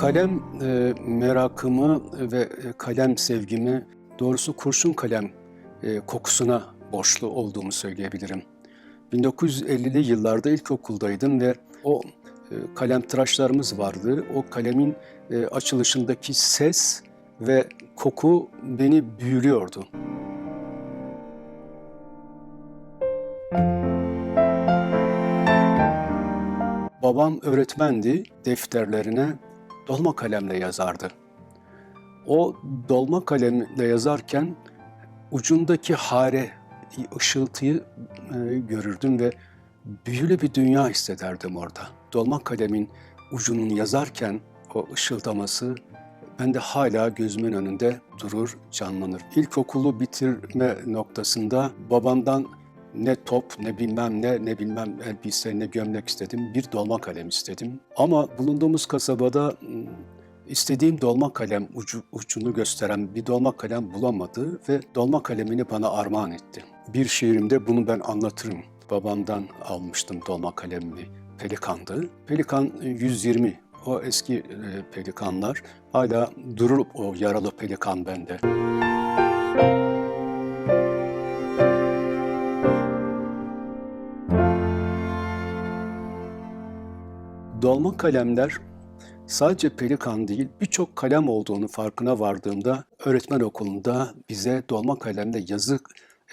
Kalem e, merakımı ve e, kalem sevgimi doğrusu kurşun kalem e, kokusuna borçlu olduğumu söyleyebilirim. 1950'li yıllarda ilkokuldaydım ve o e, kalem tıraşlarımız vardı. O kalemin e, açılışındaki ses ve koku beni büyülüyordu. Babam öğretmendi, defterlerine dolma kalemle yazardı. O dolma kalemle yazarken ucundaki hare, ışıltıyı e, görürdüm ve büyülü bir dünya hissederdim orada. Dolma kalemin ucunun yazarken o ışıldaması bende hala gözümün önünde durur, canlanır. İlkokulu bitirme noktasında babamdan ne top, ne bilmem ne, ne bilmem elbise, ne gömlek istedim. Bir dolma kalem istedim. Ama bulunduğumuz kasabada ım, istediğim dolma kalem ucu, ucunu gösteren bir dolma kalem bulamadı ve dolma kalemini bana armağan etti. Bir şiirimde bunu ben anlatırım. Babamdan almıştım dolma kalemimi. Pelikan'dı. Pelikan 120 o eski e, pelikanlar hala durur o yaralı pelikan bende. Dolma kalemler sadece pelikan değil birçok kalem olduğunu farkına vardığımda öğretmen okulunda bize dolma kalemle yazı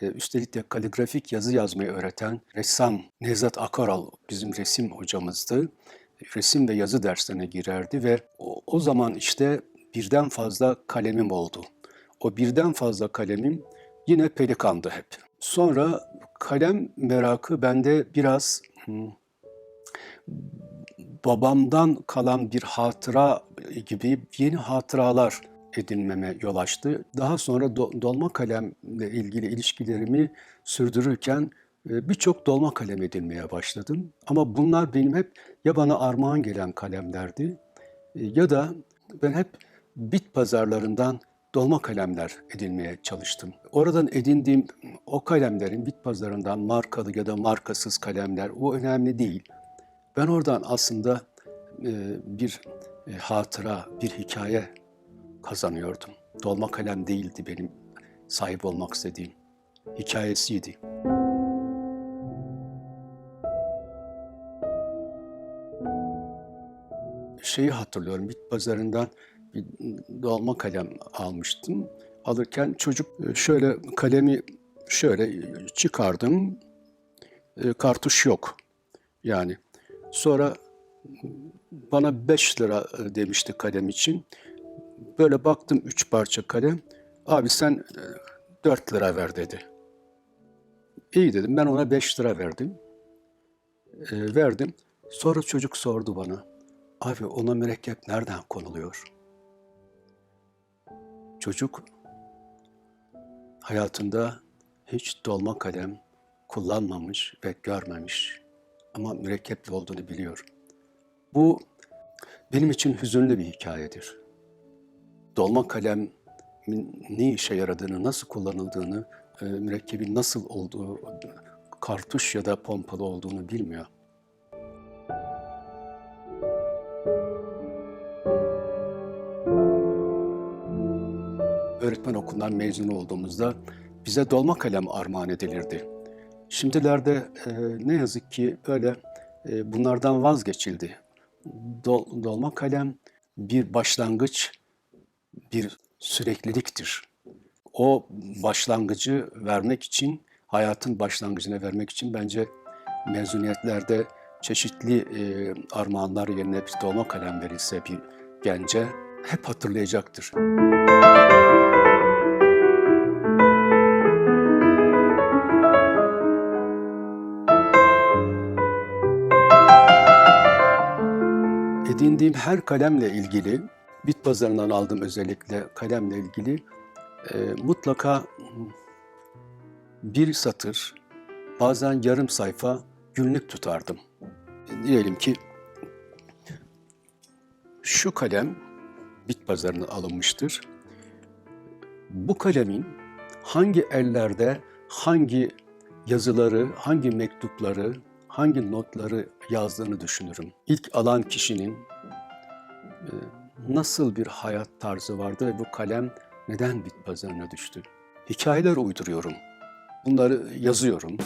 e, üstelik de kaligrafik yazı yazmayı öğreten ressam Nevzat Akaral bizim resim hocamızdı. Resim ve yazı derslerine girerdi ve o, o zaman işte birden fazla kalemim oldu. O birden fazla kalemim yine pelikandı hep. Sonra kalem merakı bende biraz hmm, babamdan kalan bir hatıra gibi yeni hatıralar edinmeme yol açtı. Daha sonra do- dolma kalemle ilgili ilişkilerimi sürdürürken e, birçok dolma kalem edinmeye başladım. Ama bunlar benim hep ya bana armağan gelen kalemlerdi e, ya da ben hep bit pazarlarından dolma kalemler edinmeye çalıştım. Oradan edindiğim o kalemlerin bit pazarından markalı ya da markasız kalemler o önemli değil. Ben oradan aslında e, bir e, hatıra, bir hikaye kazanıyordum. Dolma kalem değildi benim sahip olmak istediğim. Hikayesiydi. Şeyi hatırlıyorum, bit pazarından bir dolma kalem almıştım. Alırken çocuk e, şöyle kalemi şöyle çıkardım, kartuş yok. Yani Sonra bana 5 lira e, demişti kalem için. Böyle baktım 3 parça kalem. Abi sen 4 lira ver dedi. İyi dedim ben ona 5 lira verdim. E, verdim. Sonra çocuk sordu bana. Abi ona mürekkep nereden konuluyor? Çocuk hayatında hiç dolma kalem kullanmamış ve görmemiş ama mürekkepli olduğunu biliyor. Bu benim için hüzünlü bir hikayedir. Dolma kalem ne işe yaradığını, nasıl kullanıldığını, e, mürekkebin nasıl olduğu, kartuş ya da pompalı olduğunu bilmiyor. Öğretmen okulundan mezun olduğumuzda bize dolma kalem armağan edilirdi. Şimdilerde e, ne yazık ki öyle e, bunlardan vazgeçildi. Dol, dolma kalem bir başlangıç, bir sürekliliktir. O başlangıcı vermek için, hayatın başlangıcını vermek için bence mezuniyetlerde çeşitli e, armağanlar yerine bir dolma kalem verilse bir gence hep hatırlayacaktır. Edindiğim her kalemle ilgili, bit pazarından aldığım özellikle kalemle ilgili e, mutlaka bir satır, bazen yarım sayfa günlük tutardım. Diyelim ki şu kalem bit pazarına alınmıştır. Bu kalemin hangi ellerde hangi yazıları, hangi mektupları, hangi notları yazdığını düşünürüm. İlk alan kişinin e, nasıl bir hayat tarzı vardı ve bu kalem neden bit pazarına düştü? Hikayeler uyduruyorum. Bunları yazıyorum.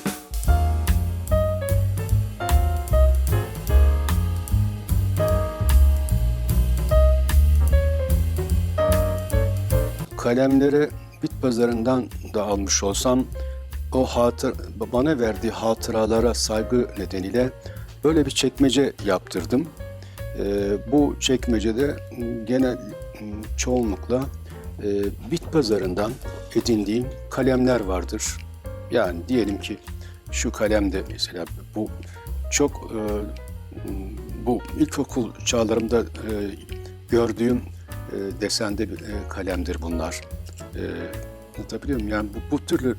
Kalemleri bit pazarından da almış olsam o hatır, bana verdiği hatıralara saygı nedeniyle böyle bir çekmece yaptırdım. Ee, bu çekmecede genel çoğunlukla e, bit pazarından edindiğim kalemler vardır. Yani diyelim ki şu kalemde mesela bu çok e, bu ilkokul çağlarımda e, gördüğüm e, desende bir e, kalemdir bunlar. E, anlatabiliyor muyum? Yani bu, bu türlü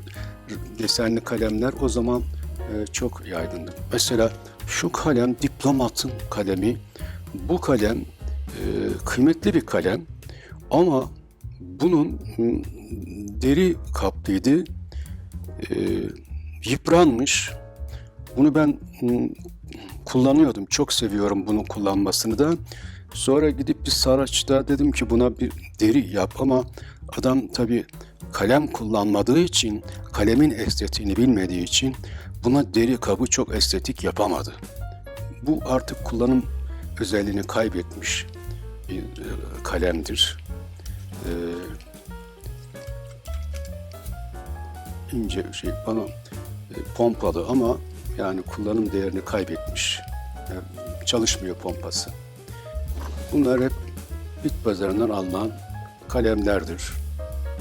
desenli kalemler o zaman e, çok yaygındı. Mesela şu kalem diplomatın kalemi. Bu kalem e, kıymetli bir kalem ama bunun deri kaplıydı. E, yıpranmış. Bunu ben kullanıyordum. Çok seviyorum bunu kullanmasını da. Sonra gidip bir Saraç'ta dedim ki buna bir deri yap ama adam tabii kalem kullanmadığı için, kalemin estetiğini bilmediği için buna deri kabı çok estetik yapamadı. Bu artık kullanım özelliğini kaybetmiş bir e, kalemdir. Ee, ince şey bana e, pompalı ama yani kullanım değerini kaybetmiş. Yani çalışmıyor pompası. Bunlar hep bit pazarından alınan kalemlerdir.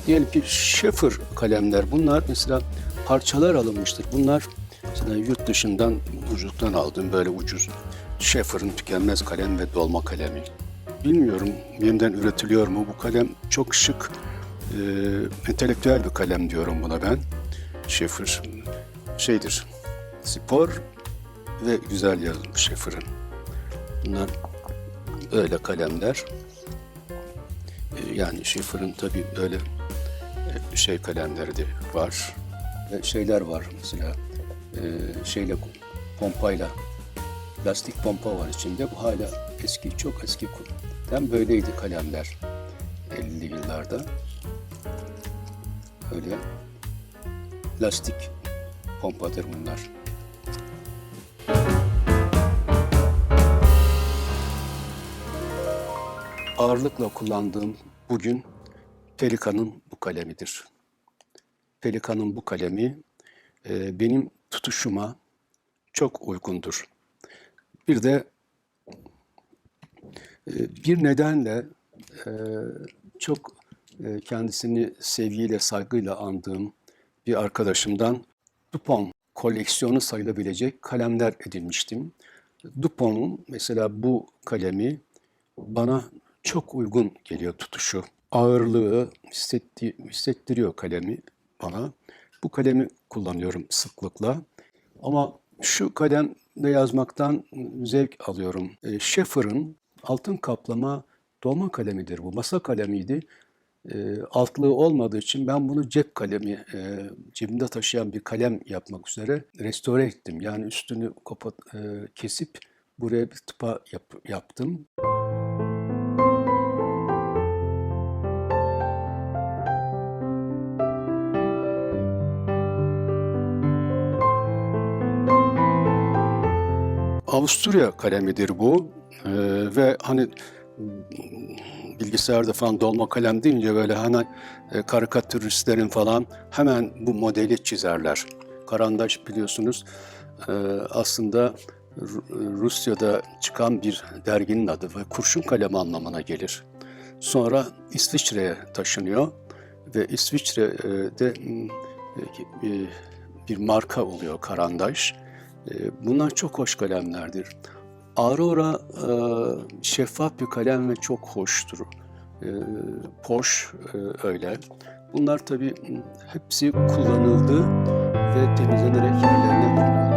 Diyelim ki Schaefer kalemler. Bunlar mesela parçalar alınmıştır. Bunlar mesela yurt dışından ucuzluktan aldığım böyle ucuz Schaefer'ın tükenmez kalem ve dolma kalemi. Bilmiyorum yeniden üretiliyor mu bu kalem? Çok şık, e, entelektüel bir kalem diyorum buna ben. Schaefer şeydir, spor ve güzel yazılmış Schaefer'ın. Bunlar öyle kalemler. Yani Schaefer'ın tabii öyle e, şey kalemleri de var. Ve şeyler var mesela e, şeyle pompayla lastik pompa var içinde. Bu hala eski, çok eski. Hem böyleydi kalemler 50'li yıllarda. Öyle lastik pompadır bunlar. Ağırlıkla kullandığım bugün Pelikan'ın kalemidir. Pelikan'ın bu kalemi e, benim tutuşuma çok uygundur. Bir de e, bir nedenle e, çok e, kendisini sevgiyle, saygıyla andığım bir arkadaşımdan Dupont koleksiyonu sayılabilecek kalemler edinmiştim. Dupont'un mesela bu kalemi bana çok uygun geliyor tutuşu. Ağırlığı hissetti, hissettiriyor kalemi bana. Bu kalemi kullanıyorum sıklıkla. Ama şu kalemle yazmaktan zevk alıyorum. E, Schaeffer'ın altın kaplama dolma kalemidir bu. Masa kalemiydi. E, altlığı olmadığı için ben bunu cep kalemi, e, cebimde taşıyan bir kalem yapmak üzere restore ettim. Yani üstünü kapat, e, kesip buraya bir tıpa yap, yaptım. Avusturya kalemidir bu ee, ve hani bilgisayarda falan dolma kalem deyince böyle hani e, karikatüristlerin falan hemen bu modeli çizerler. Karandaş biliyorsunuz e, aslında Rusya'da çıkan bir derginin adı ve kurşun kalemi anlamına gelir. Sonra İsviçre'ye taşınıyor ve İsviçre'de e, bir marka oluyor Karandaş. Bunlar çok hoş kalemlerdir. Aurora e, şeffaf bir kalem ve çok hoştur. E, poş e, öyle. Bunlar tabii hepsi kullanıldı ve temizlenerek yerlerine konuldu.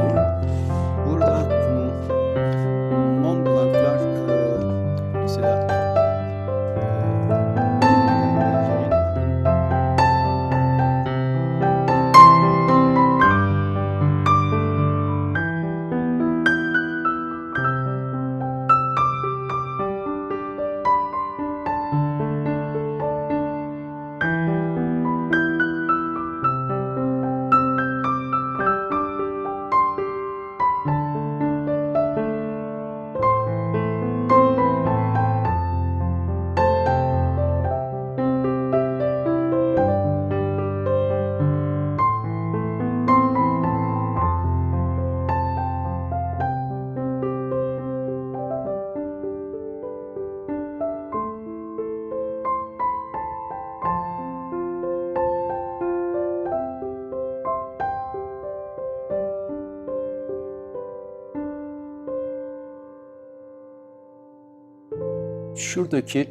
Şuradaki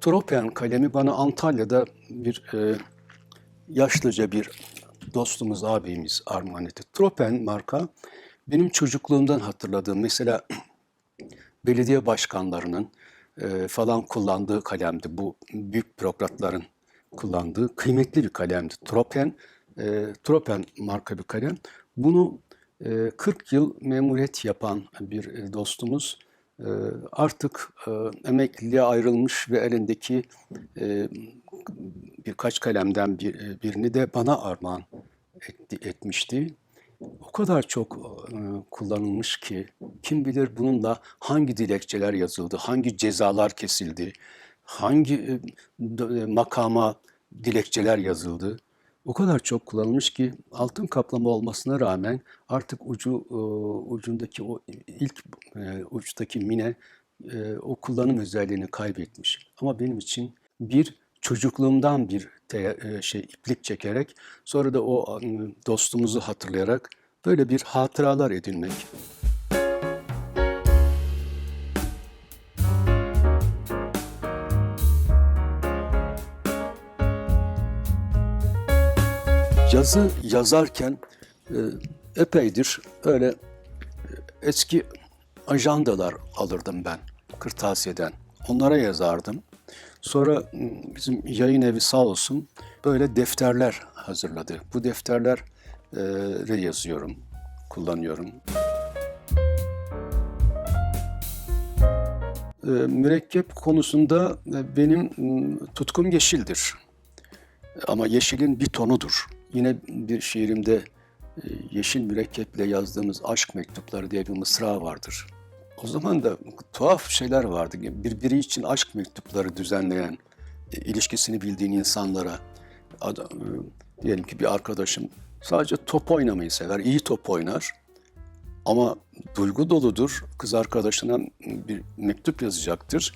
Tropen kalemi bana Antalya'da bir e, yaşlıca bir dostumuz, abimiz armağan etti. Tropen marka benim çocukluğumdan hatırladığım mesela belediye başkanlarının e, falan kullandığı kalemdi. Bu büyük bürokratların kullandığı kıymetli bir kalemdi. Tropen, e, Tropen marka bir kalem. Bunu e, 40 yıl memuriyet yapan bir e, dostumuz artık e, emekliliğe ayrılmış ve elindeki e, birkaç kalemden e, birini de bana armağan etti, etmişti. O kadar çok kullanılmış ki kim bilir bununla hangi dilekçeler yazıldı, hangi cezalar kesildi, hangi makama dilekçeler yazıldı. O kadar çok kullanılmış ki altın kaplama olmasına rağmen artık ucu e, ucundaki o ilk e, uçtaki mine e, o kullanım özelliğini kaybetmiş. Ama benim için bir çocukluğumdan bir e, şey iplik çekerek sonra da o e, dostumuzu hatırlayarak böyle bir hatıralar edinmek. Yazı yazarken e, epeydir öyle e, eski ajandalar alırdım ben kırtasiyeden. Onlara yazardım. Sonra bizim yayın evi sağ olsun böyle defterler hazırladı. Bu defterleri yazıyorum, kullanıyorum. E, mürekkep konusunda benim tutkum yeşildir. Ama yeşilin bir tonudur. Yine bir şiirimde e, yeşil mürekkeple yazdığımız aşk mektupları diye bir mısra vardır. O zaman da tuhaf şeyler vardı. Birbiri için aşk mektupları düzenleyen, e, ilişkisini bildiğin insanlara, adam, e, diyelim ki bir arkadaşım sadece top oynamayı sever, iyi top oynar. Ama duygu doludur. Kız arkadaşına bir mektup yazacaktır.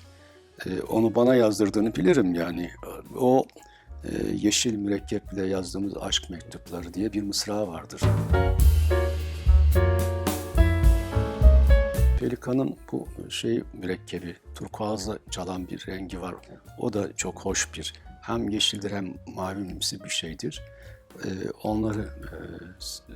Onu bana yazdırdığını bilirim yani. O yeşil mürekkeple yazdığımız aşk mektupları diye bir mısra vardır. Pelikanın bu şey mürekkebi, turkuazla çalan bir rengi var. O da çok hoş bir, hem yeşildir hem mavimsi bir şeydir. Ee, onları e,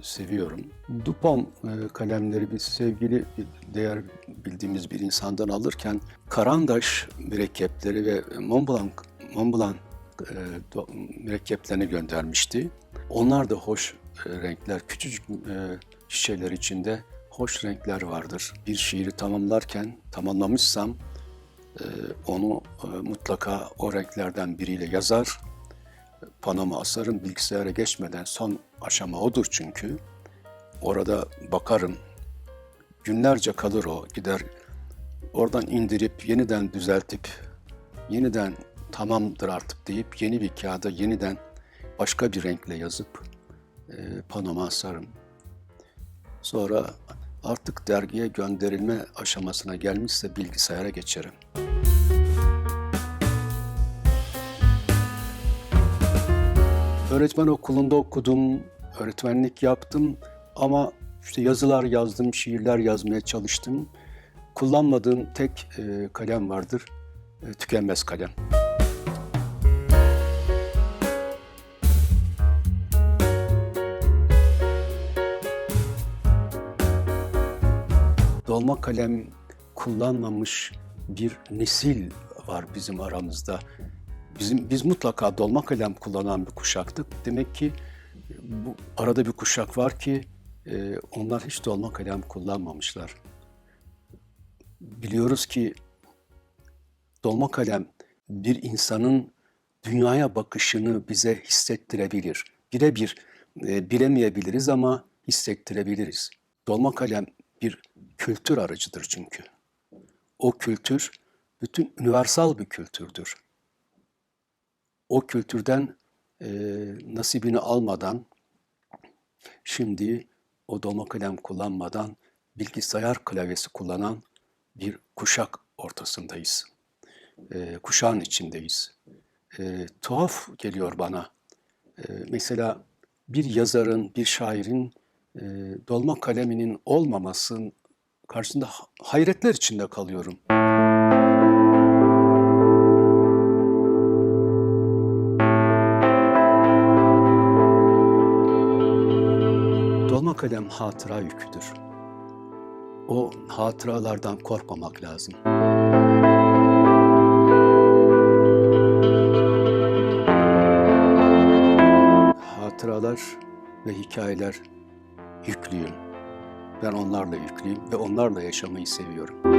seviyorum. Dupont e, kalemleri bir sevgili, değer bildiğimiz bir insandan alırken Karandaş mürekkepleri ve Montblanc, Montblanc e, mürekkeplerini göndermişti. Onlar da hoş e, renkler, küçücük e, şişeler içinde hoş renkler vardır. Bir şiiri tamamlarken, tamamlamışsam e, onu e, mutlaka o renklerden biriyle yazar. Panama asarım bilgisayara geçmeden son aşama odur çünkü. Orada bakarım. Günlerce kalır o. Gider oradan indirip yeniden düzeltip yeniden tamamdır artık deyip yeni bir kağıda yeniden başka bir renkle yazıp e, panoma asarım. Sonra artık dergiye gönderilme aşamasına gelmişse bilgisayara geçerim. Öğretmen okulunda okudum, öğretmenlik yaptım ama işte yazılar yazdım, şiirler yazmaya çalıştım. Kullanmadığım tek e, kalem vardır, e, tükenmez kalem. Dolma kalem kullanmamış bir nesil var bizim aramızda. Bizim biz mutlaka dolma kalem kullanan bir kuşaktık. Demek ki bu arada bir kuşak var ki e, onlar hiç dolma kalem kullanmamışlar. Biliyoruz ki dolma kalem bir insanın dünyaya bakışını bize hissettirebilir. Birebir e, bilemeyebiliriz ama hissettirebiliriz. Dolma kalem bir kültür aracıdır çünkü. O kültür bütün universal bir kültürdür. O kültürden e, nasibini almadan şimdi o dolma kalem kullanmadan bilgisayar klavyesi kullanan bir kuşak ortasındayız. E, kuşağın içindeyiz. E, tuhaf geliyor bana. E, mesela bir yazarın, bir şairin e, dolma kaleminin olmamasının karşısında hayretler içinde kalıyorum. Dolma kalem hatıra yüküdür. O hatıralardan korkmamak lazım. Hatıralar ve hikayeler yüklüyüm. Ben onlarla yüklüyüm ve onlarla yaşamayı seviyorum.